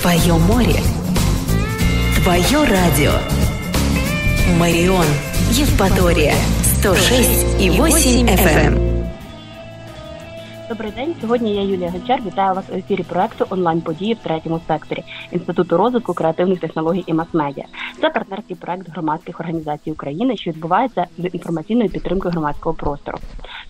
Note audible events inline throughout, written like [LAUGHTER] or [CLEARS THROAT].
Твое море. Твое радио. Марион. Евпатория. 106 и 8 FM. Добрий день. Сьогодні я Юлія Гончар. Вітаю вас у ефірі проекту онлайн події в третьому секторі інституту розвитку креативних технологій і мас-медіа. Це партнерський проект громадських організацій України, що відбувається з інформаційною підтримкою громадського простору.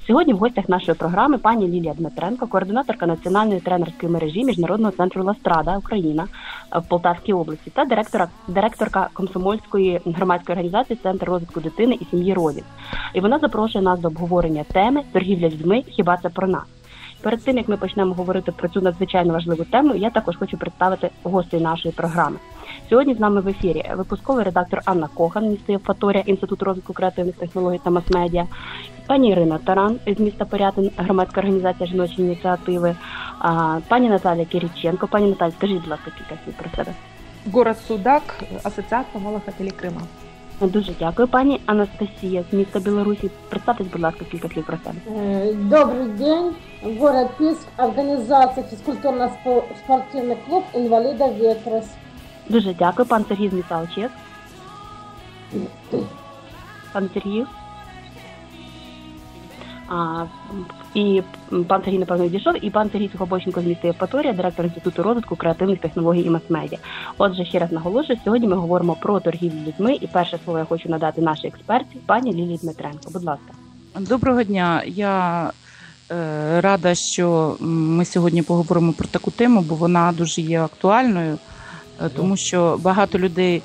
Сьогодні в гостях нашої програми пані Лілія Дмитренко, координаторка національної тренерської мережі міжнародного центру Ластрада Україна в Полтавській області та директора директорка комсомольської громадської організації Центр розвитку дитини і сім'ї Родін. І вона запрошує нас до обговорення теми торгівля людьми. Хіба це про нас? Перед тим як ми почнемо говорити про цю надзвичайно важливу тему, я також хочу представити гостей нашої програми. Сьогодні з нами в ефірі випусковий редактор Анна Кохан, місто Євпаторія, інститут розвитку креативних технологій та мас-медіа, пані Ірина Таран з міста Порятин, громадська організація жіночої ініціативи, пані Наталія Кириченко. Пані Наталія, скажіть, будь ласка, кілька слів про себе. Город Судак, Асоціація малих Крима. Дуже дякую, пані Анастасія з міста Білорусі. Представтесь, будь ласка, кілька слів про себе. Добрий день. Город Писк, організація фізкультурно-спортивний клуб інваліда Ветрос. Дуже дякую, пан Сергій з міста Олчес. Пан Сергій. А, і пан Сергій, напевно, відійшов, і пан Сергій Сухобоченко з міста Євпаторія, директор Інституту розвитку креативних технологій і мас-медіа. Отже, ще раз наголошую, сьогодні ми говоримо про торгівлю людьми, і перше слово я хочу надати нашій експерті, пані Лілії Дмитренко. Будь ласка. Доброго дня. Я е, рада, що ми сьогодні поговоримо про таку тему, бо вона дуже є актуальною, е, тому що багато людей.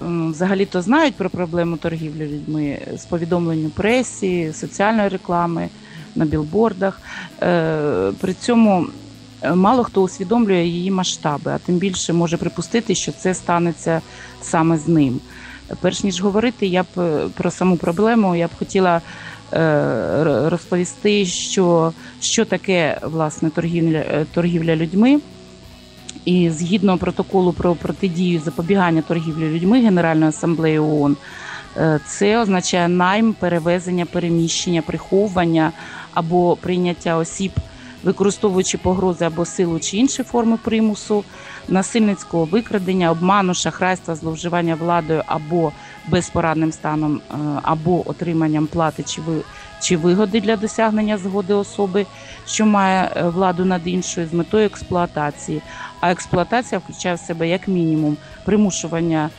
Взагалі-то знають про проблему торгівлі людьми з повідомлень у пресі, соціальної реклами на білбордах. Е, при цьому е, мало хто усвідомлює її масштаби, а тим більше може припустити, що це станеться саме з ним. Перш ніж говорити, я б е, про саму проблему я б хотіла розповісти, що що таке власне торгівля, торгівля людьми. І згідно протоколу про протидію запобігання торгівлі людьми Генеральної асамблеї ООН, це означає найм, перевезення, переміщення, приховування або прийняття осіб, використовуючи погрози або силу чи інші форми примусу, насильницького викрадення, обману, шахрайства, зловживання владою або безпорадним станом, е, або отриманням плати чи чи вигоди для досягнення згоди особи, що має е, владу над іншою з метою експлуатації. А експлуатація включає в себе як мінімум примушування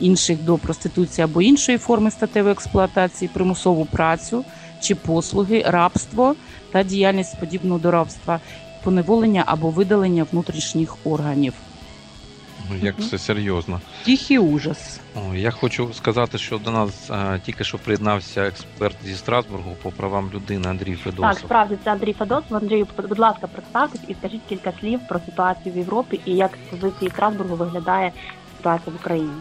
інших до проституції або іншої форми статевої експлуатації, примусову працю чи послуги, рабство та діяльність подібного до рабства, поневолення або видалення внутрішніх органів. Як все серйозно. Тихий ужас. Я хочу сказати, що до нас а, тільки що приєднався експерт зі Страсбургу по правам людини Андрій Федосов. Так, справді це Андрій Федосов. Андрію, будь ласка, представтесь і скажіть кілька слів про ситуацію в Європі і як з позиції Страсбургу виглядає ситуація в Україні.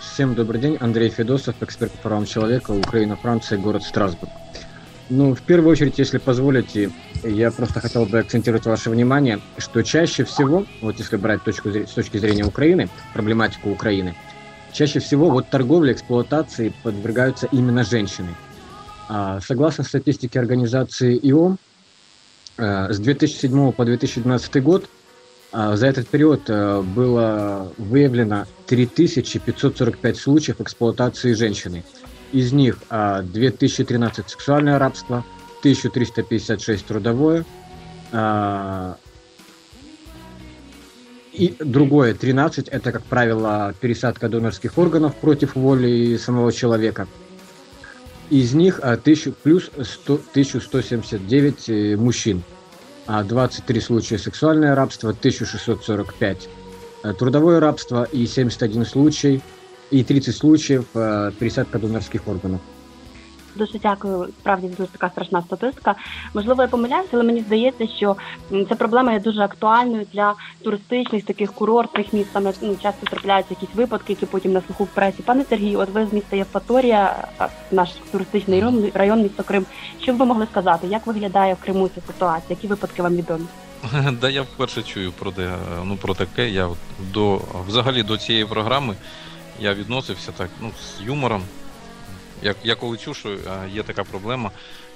Всем добрый день, Андрей Федосов, эксперт по правам человека, Украина, Франция, город Страсбург. Ну, в первую очередь, если позволите, я просто хотел бы акцентировать ваше внимание, что чаще всего, вот если брать точку, с точки зрения Украины, проблематику Украины, чаще всего вот торговля, эксплуатации подвергаются именно женщины. А, согласно статистике организации ИОМ, э, с 2007 по 2012 год а, за этот период э, было выявлено 3545 случаев эксплуатации женщины – из них 2013 а, сексуальное рабство, 1356 трудовое, а, и другое 13 это, как правило, пересадка донорских органов против воли самого человека. Из них 1000, а, плюс 100, 1179 э, мужчин, 23 случая сексуальное рабство, 1645 э, трудовое рабство и 71 случай і 30 случаїв пересадка донорських органів. Дуже дякую. Справді дуже така страшна статистика. Можливо, я помиляюся, але мені здається, що ця проблема є дуже актуальною для туристичних таких курортних міст. Саме ну, часто трапляються якісь випадки, які потім на слуху в пресі. Пане Сергію, от ви з міста Євпаторія, наш туристичний район, район місто Крим. Що б ви могли сказати? Як виглядає в Криму ця ситуація? Які випадки вам відомі? [LAUGHS] Да, я вперше чую про де ну про таке. Я до взагалі до цієї програми я відносився так ну, з юмором. Я, я коли чув, що е, є така проблема,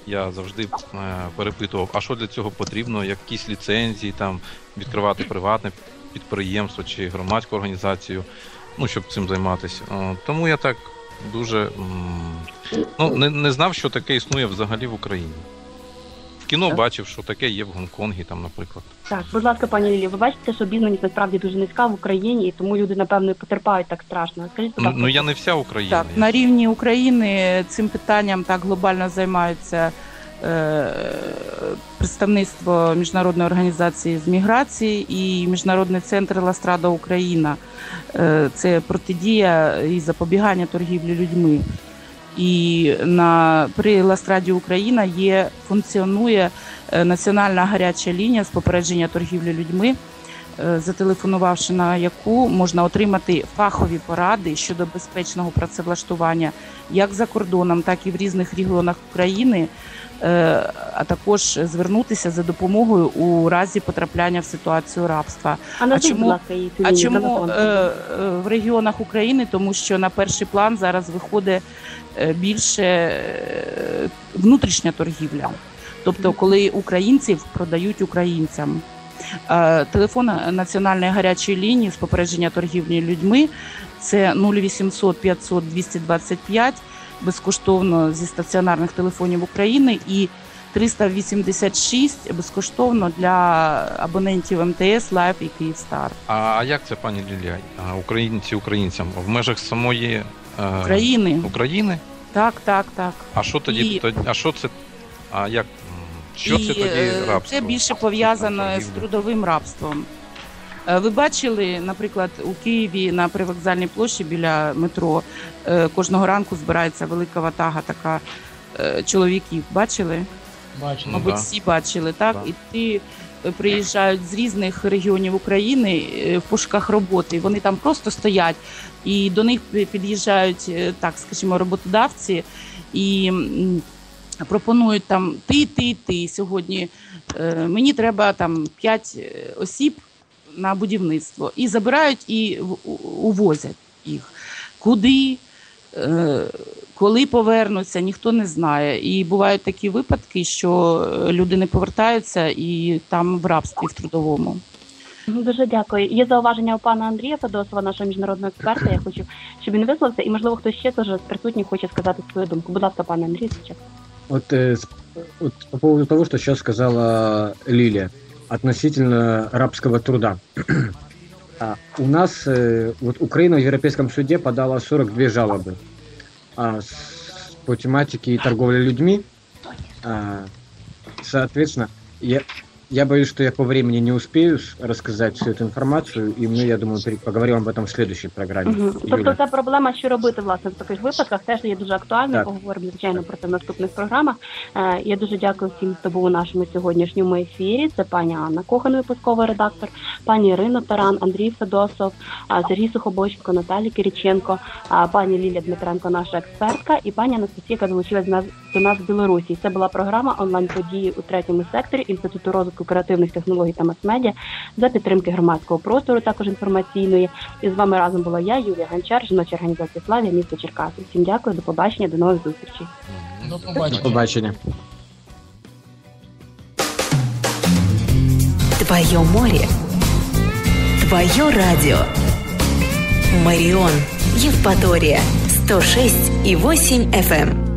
я завжди е, перепитував, а що для цього потрібно, якісь ліцензії, там, відкривати приватне підприємство чи громадську організацію, ну, щоб цим займатися. Тому я так дуже ну, не, не знав, що таке існує взагалі в Україні. Кіно так. бачив, що таке є в Гонконгі, там, наприклад. Так, будь ласка, пані Лілі, ви бачите, що обізнаність насправді дуже низька в Україні, і тому люди, напевно, потерпають так страшно. Скажіть, будь ласка. Ну я не вся Україна. Так, на рівні України цим питанням так глобально займаються. Е, представництво міжнародної організації з міграції і міжнародний центр Ластрада Україна. Е, це протидія і запобігання торгівлі людьми. І на при Ластраді Україна є функціонує е, національна гаряча лінія з попередження торгівлі людьми, зателефонувавши на яку можна отримати фахові поради щодо безпечного працевлаштування як за кордоном, так і в різних регіонах України. Е, а також звернутися за допомогою у разі потрапляння в ситуацію рабства. А, а чому, а чому е, е, в регіонах України? Тому що на перший план зараз виходить більше внутрішня торгівля, тобто коли українців продають українцям. Телефон національної гарячої лінії з попередження торгівлі людьми це 0800 500 225 безкоштовно зі стаціонарних телефонів України і 386 безкоштовно для абонентів МТС, Лайф і Київстар. А як це, пані Лілія? Українці українцям в межах самої е... України? України? Так, так, так. А що тоді? І... А що це? А як? Що і це тоді рабство? Це більше пов'язано з трудовим рабством. Е, ви бачили, наприклад, у Києві на привокзальній площі біля метро е, кожного ранку збирається велика ватага така е, чоловіків. Бачили? Бачили. Мабуть, да. всі бачили, так? Да. І ти приїжджають з різних регіонів України в пошуках роботи. Вони там просто стоять, і до них під'їжджають, так скажімо, роботодавці і пропонують там ти, ти, ти сьогодні. Мені треба там 5 осіб на будівництво і забирають і увозять їх. Куди, е, коли повернуться, ніхто не знає. І бувають такі випадки, що люди не повертаються і там в рабстві в трудовому. Дуже дякую. Є зауваження у пана Андрія Федосова, нашого міжнародного експерта. Я хочу, щоб він висловився, і можливо хтось ще теж з присутніх хоче сказати свою думку. Будь ласка, пане Андрій, сейчас. Вот, э, вот по поводу того, что сейчас сказала Лилия относительно рабского труда. [CLEARS THROAT] А, у нас, э, вот Украина в Европейском суде подала 42 жалобы а, с, по тематике торговли людьми. А, соответственно, я, я боюсь, что я по времени не успею рассказать всю эту інформацію, і ми, я думаю, поговоримо об этом в следующій програмі. Угу. Тобто ця проблема, що робити власне в таких випадках, теж є дуже актуальною. Поговоримо звичайно про це в наступних програмах. Е, я дуже дякую всім, хто був у нашому сьогоднішньому ефірі. Це пані Анна Кохан, випусковий редактор, пані Ірина Таран, Андрій Федосов, Сергій Сухобоченко, Наталі Кириченко, пані Лілія Дмитренко, наша експертка, і пані Анастасія, яка долучилась до нас з Білорусі. Це була програма онлайн події у третьому секторі інституту розвитку розвитку креативних технологій та мас-медіа, за підтримки громадського простору, також інформаційної. І з вами разом була я, Юлія Гончар, жіноча організація Славія, місто Черкаси. Всім дякую, до побачення, до нових зустрічей. До побачення. До побачення. Твое море. Твое радио. Марион. Евпатория. 106 и 8 FM.